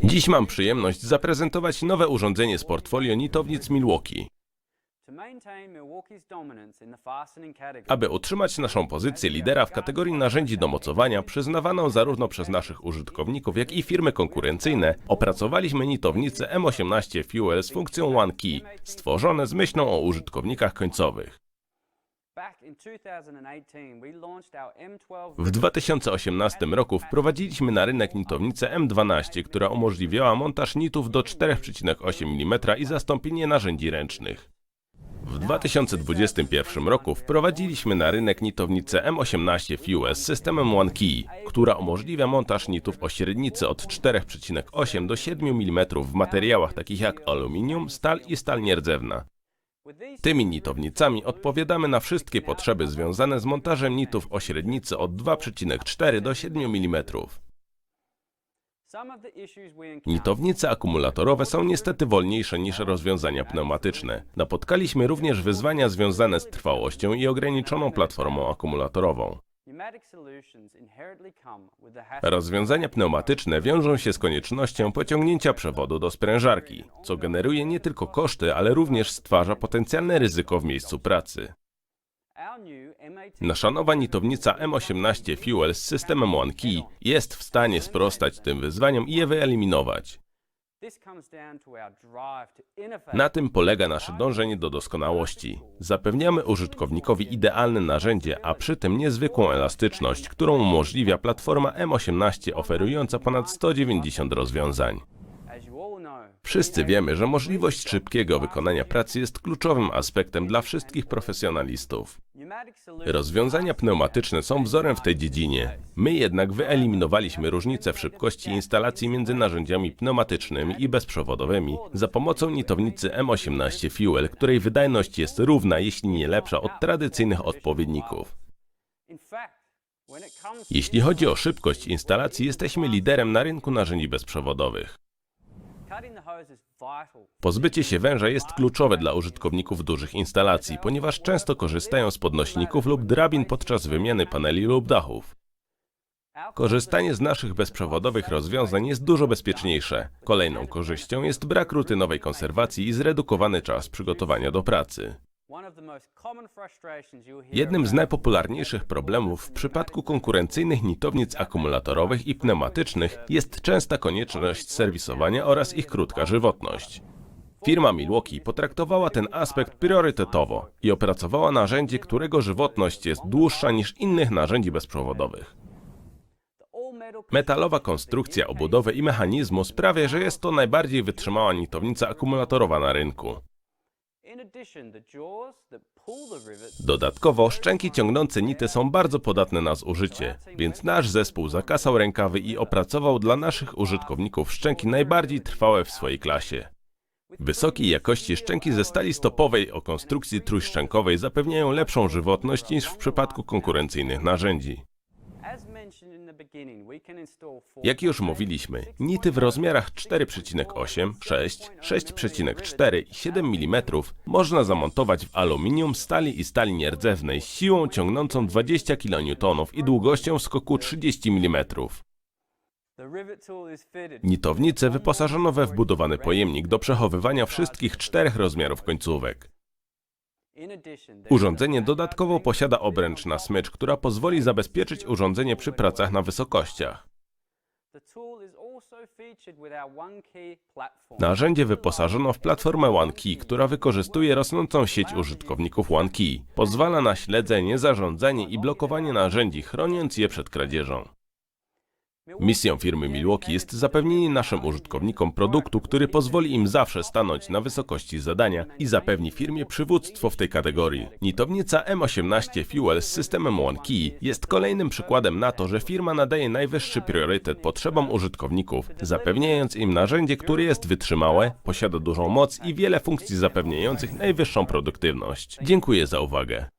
Dziś mam przyjemność zaprezentować nowe urządzenie z portfolio nitownic Milwaukee. Aby utrzymać naszą pozycję lidera w kategorii narzędzi do mocowania, przyznawaną zarówno przez naszych użytkowników, jak i firmy konkurencyjne, opracowaliśmy nitownice M18 Fuel z funkcją One Key, stworzone z myślą o użytkownikach końcowych. W 2018 roku wprowadziliśmy na rynek nitownicę M12, która umożliwiała montaż nitów do 4,8 mm i zastąpienie narzędzi ręcznych. W 2021 roku wprowadziliśmy na rynek nitownicę M18 Fuel z systemem One Key, która umożliwia montaż nitów o średnicy od 4,8 do 7 mm w materiałach takich jak aluminium, stal i stal nierdzewna. Tymi nitownicami odpowiadamy na wszystkie potrzeby związane z montażem nitów o średnicy od 2,4 do 7 mm. Nitownice akumulatorowe są niestety wolniejsze niż rozwiązania pneumatyczne. Napotkaliśmy również wyzwania związane z trwałością i ograniczoną platformą akumulatorową. Rozwiązania pneumatyczne wiążą się z koniecznością pociągnięcia przewodu do sprężarki, co generuje nie tylko koszty, ale również stwarza potencjalne ryzyko w miejscu pracy. Our new M18 Nasza nowa nitownica M18 Fuel z systemem One Key jest w stanie sprostać tym wyzwaniom i je wyeliminować. Na tym polega nasze dążenie do doskonałości. Zapewniamy użytkownikowi idealne narzędzie, a przy tym niezwykłą elastyczność, którą umożliwia platforma M18 oferująca ponad 190 rozwiązań. Wszyscy wiemy, że możliwość szybkiego wykonania pracy jest kluczowym aspektem dla wszystkich profesjonalistów. Rozwiązania pneumatyczne są wzorem w tej dziedzinie. My jednak wyeliminowaliśmy różnice w szybkości instalacji między narzędziami pneumatycznymi i bezprzewodowymi za pomocą nitownicy M18 Fuel, której wydajność jest równa, jeśli nie lepsza od tradycyjnych odpowiedników. Jeśli chodzi o szybkość instalacji, jesteśmy liderem na rynku narzędzi bezprzewodowych. Pozbycie się węża jest kluczowe dla użytkowników dużych instalacji, ponieważ często korzystają z podnośników lub drabin podczas wymiany paneli lub dachów. Korzystanie z naszych bezprzewodowych rozwiązań jest dużo bezpieczniejsze. Kolejną korzyścią jest brak rutynowej konserwacji i zredukowany czas przygotowania do pracy. Jednym z najpopularniejszych problemów w przypadku konkurencyjnych nitownic akumulatorowych i pneumatycznych jest częsta konieczność serwisowania oraz ich krótka żywotność. Firma Milwaukee potraktowała ten aspekt priorytetowo i opracowała narzędzie, którego żywotność jest dłuższa niż innych narzędzi bezprzewodowych. Metalowa konstrukcja obudowy i mechanizmu sprawia, że jest to najbardziej wytrzymała nitownica akumulatorowa na rynku. Dodatkowo szczęki ciągnące nity są bardzo podatne na zużycie, więc nasz zespół zakasał rękawy i opracował dla naszych użytkowników szczęki najbardziej trwałe w swojej klasie. Wysokiej jakości szczęki ze stali stopowej o konstrukcji trójszczękowej zapewniają lepszą żywotność niż w przypadku konkurencyjnych narzędzi. Jak już mówiliśmy, nity w rozmiarach 4,8, 6, 6,4 i 7 mm można zamontować w aluminium, stali i stali nierdzewnej z siłą ciągnącą 20 kN i długością skoku 30 mm. Nitownice wyposażono we wbudowany pojemnik do przechowywania wszystkich czterech rozmiarów końcówek. Urządzenie dodatkowo posiada obręcz na smycz, która pozwoli zabezpieczyć urządzenie przy pracach na wysokościach. Narzędzie wyposażono w platformę OneKey, która wykorzystuje rosnącą sieć użytkowników OneKey. Pozwala na śledzenie, zarządzanie i blokowanie narzędzi, chroniąc je przed kradzieżą. Misją firmy Milwaukee jest zapewnienie naszym użytkownikom produktu, który pozwoli im zawsze stanąć na wysokości zadania i zapewni firmie przywództwo w tej kategorii. Nitownica M18 Fuel z systemem OneKey jest kolejnym przykładem na to, że firma nadaje najwyższy priorytet potrzebom użytkowników, zapewniając im narzędzie, które jest wytrzymałe, posiada dużą moc i wiele funkcji zapewniających najwyższą produktywność. Dziękuję za uwagę.